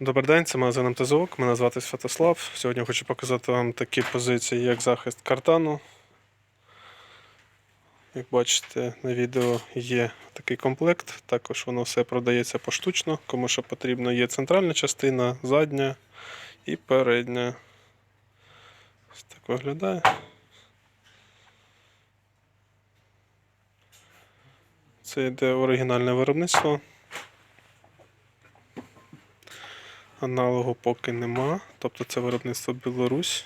Добрий день, це магазин МТЗОК. Мене звати Святослав. Сьогодні хочу показати вам такі позиції, як захист картану. Як бачите, на відео є такий комплект. Також воно все продається поштучно. Кому що потрібно, є центральна частина, задня і передня. Ось так виглядає. Це йде оригінальне виробництво. Аналогу поки нема. Тобто це виробництво Білорусь.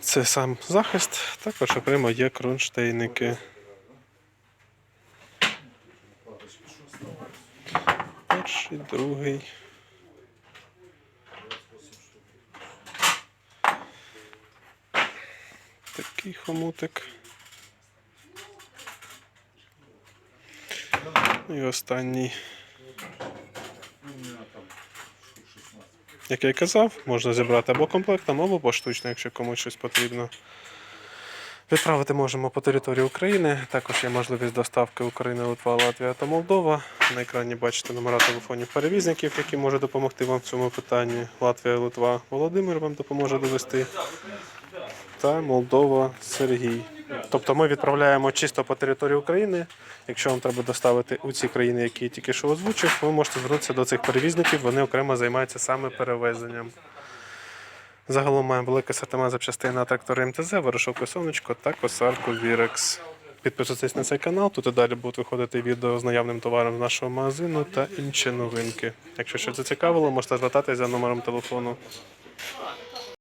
Це сам захист, також окремо є кронштейники. Перший, другий. Такий хомутик. І останній. Як я й казав, можна зібрати або комплектом, або поштучно, якщо комусь щось потрібно. Відправити можемо по території України. Також є можливість доставки України, Литва, Латвія та Молдова. На екрані бачите номера телефонів перевізників, які можуть допомогти вам в цьому питанні. Латвія, Литва, Володимир вам допоможе довести. Та Молдова Сергій. Тобто ми відправляємо чисто по території України. Якщо вам треба доставити у ці країни, які я тільки що озвучив, ви можете звернутися до цих перевізників, вони окремо займаються саме перевезенням. Загалом маємо великий асортимент запчастин на трактори МТЗ, вирошок сонечко та косарку Вірекс. Підписуйтесь на цей канал, тут і далі будуть виходити відео з наявним товаром з нашого магазину та інші новинки. Якщо щось зацікавило, можете звертатись за номером телефону.